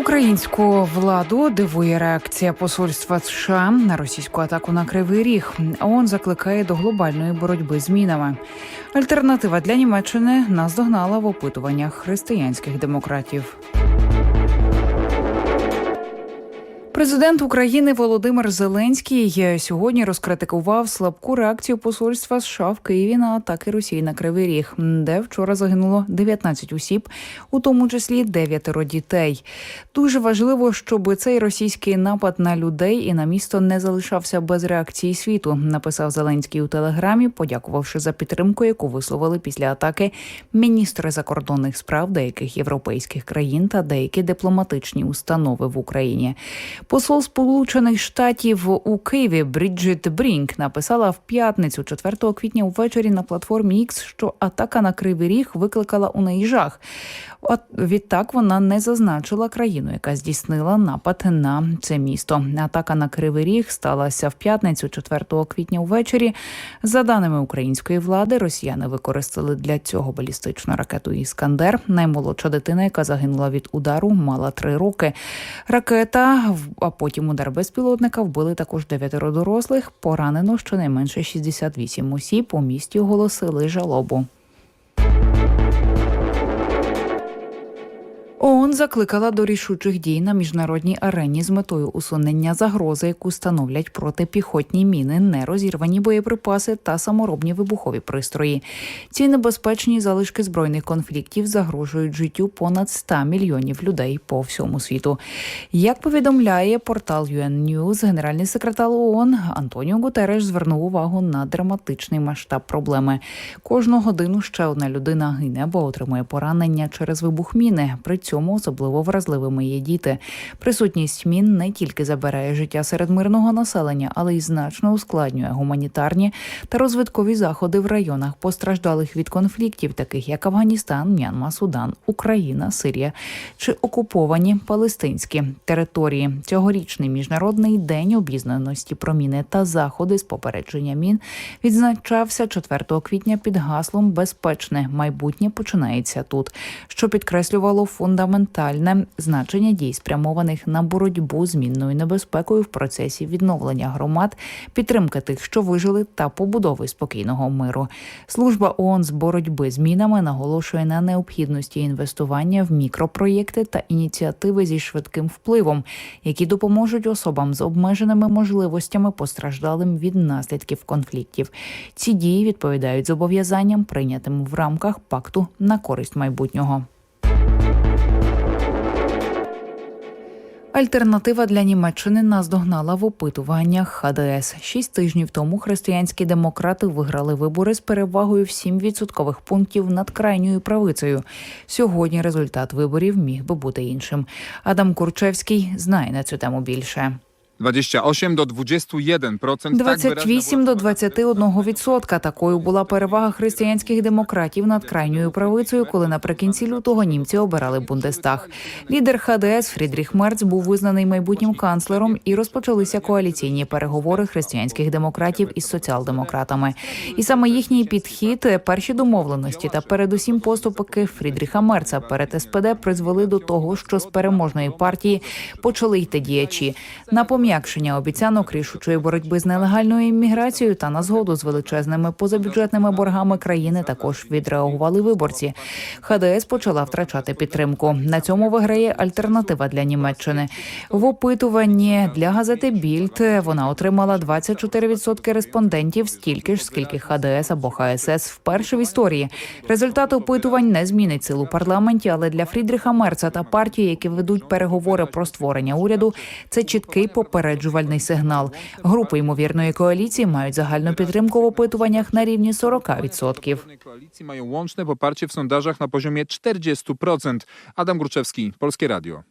Українську владу дивує реакція посольства США на російську атаку на Кривий Ріг. ООН закликає до глобальної боротьби з мінами. Альтернатива для Німеччини наздогнала в опитуваннях християнських демократів. Президент України Володимир Зеленський сьогодні розкритикував слабку реакцію посольства США в Києві на атаки Росії на Кривий Ріг, де вчора загинуло 19 осіб, у тому числі дев'ятеро дітей. Дуже важливо, щоб цей російський напад на людей і на місто не залишався без реакції світу. Написав Зеленський у телеграмі, подякувавши за підтримку, яку висловили після атаки міністри закордонних справ деяких європейських країн та деякі дипломатичні установи в Україні. Посол Сполучених Штатів у Києві Бріджит Брінк написала в п'ятницю, 4 квітня увечері на платформі X, що атака на Кривий Ріг викликала у неї жах. От відтак вона не зазначила країну, яка здійснила напад на це місто. Атака на Кривий Ріг сталася в п'ятницю, 4 квітня увечері. За даними української влади, росіяни використали для цього балістичну ракету Іскандер. Наймолодша дитина, яка загинула від удару, мала три роки. Ракета, а потім удар безпілотника вбили також дев'ятеро дорослих. Поранено щонайменше 68 осіб. У місті оголосили жалобу. ООН закликала до рішучих дій на міжнародній арені з метою усунення загрози, яку становлять протипіхотні міни, нерозірвані боєприпаси та саморобні вибухові пристрої. Ці небезпечні залишки збройних конфліктів загрожують життю понад 100 мільйонів людей по всьому світу. Як повідомляє портал UN News, генеральний секретар ООН Антоніо Гутереш звернув увагу на драматичний масштаб проблеми. Кожну годину ще одна людина гине або отримує поранення через вибух міни. При цьому особливо вразливими є діти. Присутність мін не тільки забирає життя серед мирного населення, але й значно ускладнює гуманітарні та розвиткові заходи в районах, постраждалих від конфліктів, таких як Афганістан, М'янма, Судан, Україна, Сирія чи окуповані палестинські території. Цьогорічний міжнародний день обізнаності про міни та заходи з попередження мін відзначався 4 квітня під гаслом Безпечне майбутнє починається тут, що підкреслювало фундаментальне значення дій, спрямованих на боротьбу з мінною небезпекою в процесі відновлення громад, підтримки тих, що вижили, та побудови спокійного миру. Служба ООН з боротьби з мінами наголошує на необхідності інвестування в мікропроєкти та ініціативи зі швидким впливом, які допоможуть особам з обмеженими можливостями постраждалим від наслідків конфліктів. Ці дії відповідають зобов'язанням, прийнятим в рамках пакту на користь майбутнього. Альтернатива для Німеччини наздогнала в опитуваннях ХДС. Шість тижнів тому християнські демократи виграли вибори з перевагою в 7 відсоткових пунктів над крайньою правицею. Сьогодні результат виборів міг би бути іншим. Адам Курчевський знає на цю тему більше. 28 до 21%. так 28 до 21 відсотка. Такою була перевага християнських демократів над крайньою правицею, коли наприкінці лютого німці обирали Бундестаг. Лідер ХДС Фрідріх Мерц був визнаний майбутнім канцлером, і розпочалися коаліційні переговори християнських демократів із соціал-демократами. І саме їхній підхід, перші домовленості та передусім поступки Фрідріха Мерца перед СПД призвели до того, що з переможної партії почали йти діячі на пом'якшення обіцянок рішучої боротьби з нелегальною імміграцією та на згоду з величезними позабюджетними боргами країни також відреагували виборці. ХДС почала втрачати підтримку. На цьому виграє альтернатива для Німеччини. В опитуванні для газети Більд вона отримала 24% респондентів, стільки ж скільки ХДС або ХСС вперше в історії. Результат опитувань не змінить силу парламенті, але для Фрідріха Мерца та партії, які ведуть переговори про створення уряду, це чіткий попереджувальний сигнал. Групи ймовірної коаліції мають загальну підтримку в опитуваннях на рівні 40%. Коаліції мають łączne poparcie в сондажах на poziomie 40%. Адам Гручевський, Польське Radio.